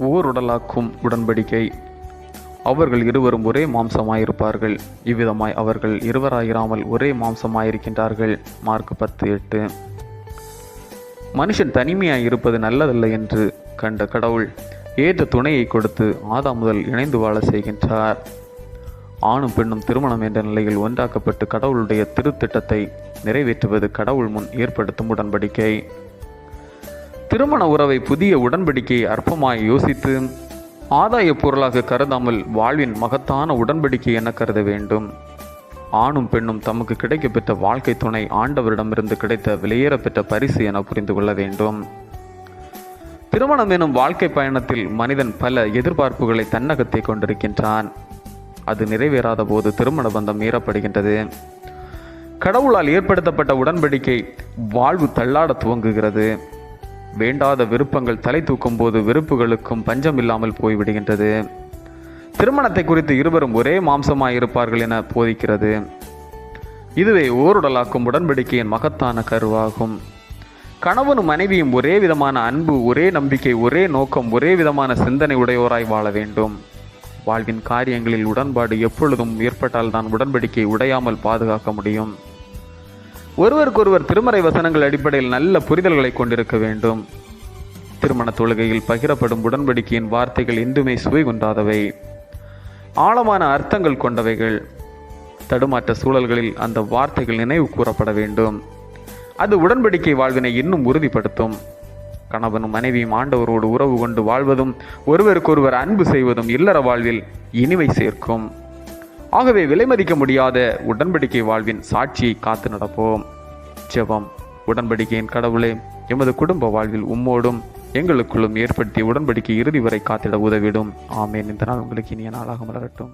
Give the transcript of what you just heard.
ஓருடலாக்கும் உடன்படிக்கை. அவர்கள் இருவரும் ஒரே மாம்சமாயிருப்பார்கள். இவ்விதமாய் அவர்கள் இருவராயிராமல் ஒரே மாம்சமாயிருக்கின்றார்கள். மார்க் பத்து எட்டு. மனுஷன் தனிமையாய் இருப்பது நல்லதல்ல என்று கண்ட கடவுள் ஏற்ற துணையை கொடுத்து ஆதாம் முதல் இணைந்து வாழ செய்கின்றார். ஆணும் பெண்ணும் திருமணம் என்ற நிலையில் ஒன்றாக்கப்பட்டு கடவுளுடைய திருத்திட்டத்தை நிறைவேற்றுவது கடவுள் முன் ஏற்படுத்தும் உடன்படிக்கை. திருமண உறவை புதிய உடன்படிக்கையை அற்பமாய் யோசித்து ஆதாய பொருளாக கருதாமல் வாழ்வின் மகத்தான உடன்படிக்கை என கருத வேண்டும். ஆணும் பெண்ணும் தமக்கு கிடைக்கப்பெற்ற வாழ்க்கை துணை ஆண்டவரிடமிருந்து கிடைத்த வெளியேறப்பெற்ற பரிசு என புரிந்து கொள்ள வேண்டும். திருமணம் எனும் வாழ்க்கை பயணத்தில் மனிதன் பல எதிர்பார்ப்புகளை தன்னகத்தை கொண்டிருக்கின்றான். அது நிறைவேறாத போது திருமண பந்தம் மீறப்படுகின்றது. கடவுளால் ஏற்படுத்தப்பட்ட உடன்படிக்கை வாழ்வு தள்ளாட துவங்குகிறது. வேண்டாத விருப்பங்கள் தலை தூக்கும் போது வெறுப்புகளுக்கும் பஞ்சம் இல்லாமல் போய்விடுகின்றது. திருமணத்தை குறித்து இருவரும் ஒரே மாம்சமாய் இருப்பார்கள் என போதிக்கிறது. இதுவே ஓருடலாக்கும் உடன்படிக்கையின் மகத்தான கருவாகும். கணவனும் மனைவியும் ஒரே விதமான அன்பு ஒரே நம்பிக்கை ஒரே நோக்கம் ஒரே விதமான சிந்தனை உடையோராய் வாழ வேண்டும். வாழ்வின் காரியங்களில் உடன்பாடு எப்பொழுதும் ஏற்பட்டால்தான் உடன்படிக்கை உடையாமல் பாதுகாக்க முடியும். ஒருவருக்கொருவர் திருமறை வசனங்கள் அடிப்படையில் நல்ல புரிதல்களை கொண்டிருக்க வேண்டும். திருமண தொழுகையில் பகிரப்படும் உடன்படிக்கையின் வார்த்தைகள் இன்றுமே சுவை கொண்டாதவை ஆழமான அர்த்தங்கள் கொண்டவைகள். தடுமாற்ற சூழல்களில் அந்த வார்த்தைகள் நினைவு கூறப்பட வேண்டும். அது உடன்படிக்கை வாழ்வினை இன்னும் உறுதிப்படுத்தும். கணவனும் மனைவியும் ஆண்டவரோடு உறவு கொண்டு வாழ்வதும் ஒருவருக்கொருவர் அன்பு செய்வதும் இல்லற வாழ்வில் இனிமை சேர்க்கும். ஆகவே விலைமதிக்க முடியாத உடன்படிக்கை வாழ்வின் சாட்சியை காத்து நடப்போம். ஜெபம். உடன்படிக்கையின் கடவுளே எமது குடும்ப வாழ்வில் உம்மோடும் எங்களுக்குள்ளும் ஏற்படுத்திய உடன்படிக்கை இறுதி வரை காத்திட உதவிடும். ஆமேன். இந்த நாள் உங்களுக்கு இனிய நாளாக மலரட்டும்.